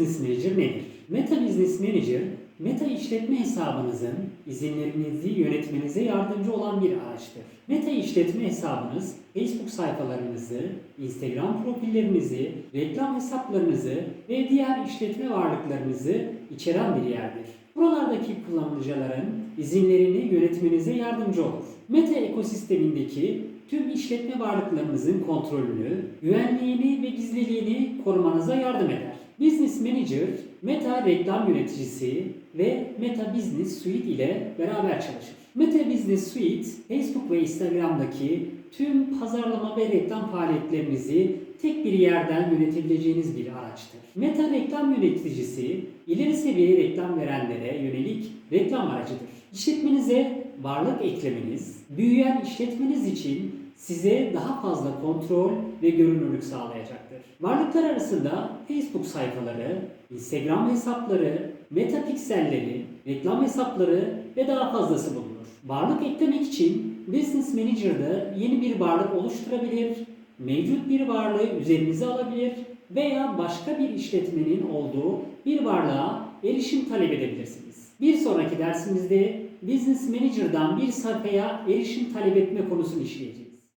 Business Manager nedir? Meta Business Manager, Meta işletme hesabınızın izinlerinizi yönetmenize yardımcı olan bir araçtır. Meta işletme hesabınız, Facebook sayfalarınızı, Instagram profillerinizi, reklam hesaplarınızı ve diğer işletme varlıklarınızı içeren bir yerdir. Buralardaki kullanıcıların izinlerini yönetmenize yardımcı olur. Meta ekosistemindeki tüm işletme varlıklarınızın kontrolünü, güvenliğini ve gizliliğini korumanıza yardım eder. Business Manager, Meta reklam yöneticisi ve Meta Business Suite ile beraber çalışır. Meta Business Suite, Facebook ve Instagram'daki tüm pazarlama ve reklam faaliyetlerinizi tek bir yerden yönetebileceğiniz bir araçtır. Meta reklam yöneticisi, ileri seviye reklam verenlere yönelik reklam aracıdır. İşletmenize varlık eklemeniz, büyüyen işletmeniz için size daha fazla kontrol ve görünürlük sağlayacaktır. Varlıklar arasında Facebook sayfaları, Instagram hesapları, meta pikselleri, reklam hesapları ve daha fazlası bulunur. Varlık eklemek için Business Manager'da yeni bir varlık oluşturabilir, mevcut bir varlığı üzerinize alabilir veya başka bir işletmenin olduğu bir varlığa erişim talep edebilirsiniz. Bir sonraki dersimizde Business Manager'dan bir sayfaya erişim talep etme konusunu işleyeceğiz.